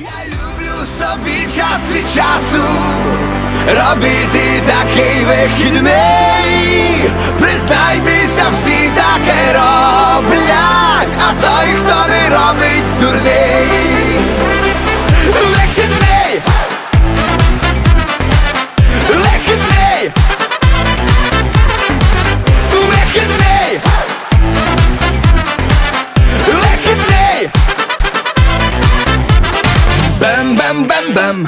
Я люблю собі час від часу робити такий вихідний. Признайтеся, всі таке роблять, а той, хто не робить дурний. Ран бем бем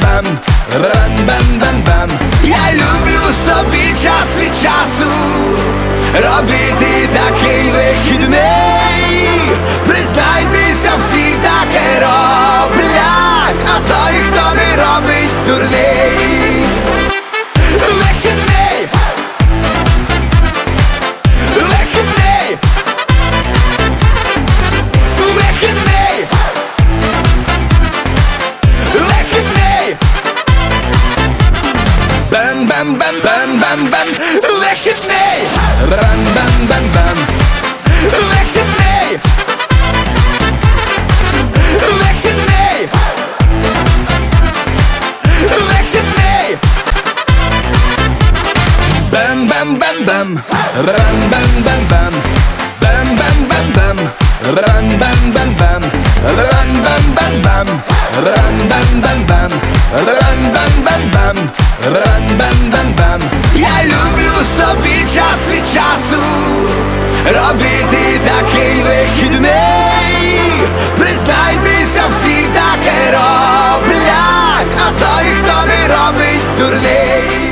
бем Ран бем бем бем Я люблю собі час від часу Робити такий вихідний. Признайтеся, всі таке роблять А той, хто не робить дурний bam, bam, bam, bam, ben, leg het mee! Ren, ben, ben, bam. leg het mee. Leg het mee. Leg het nee. Ben, bam, bam. ben, ren, bam, ben, ben. робити такий вихідний, признайтеся, всі таке роблять, а той, хто не робить дурний.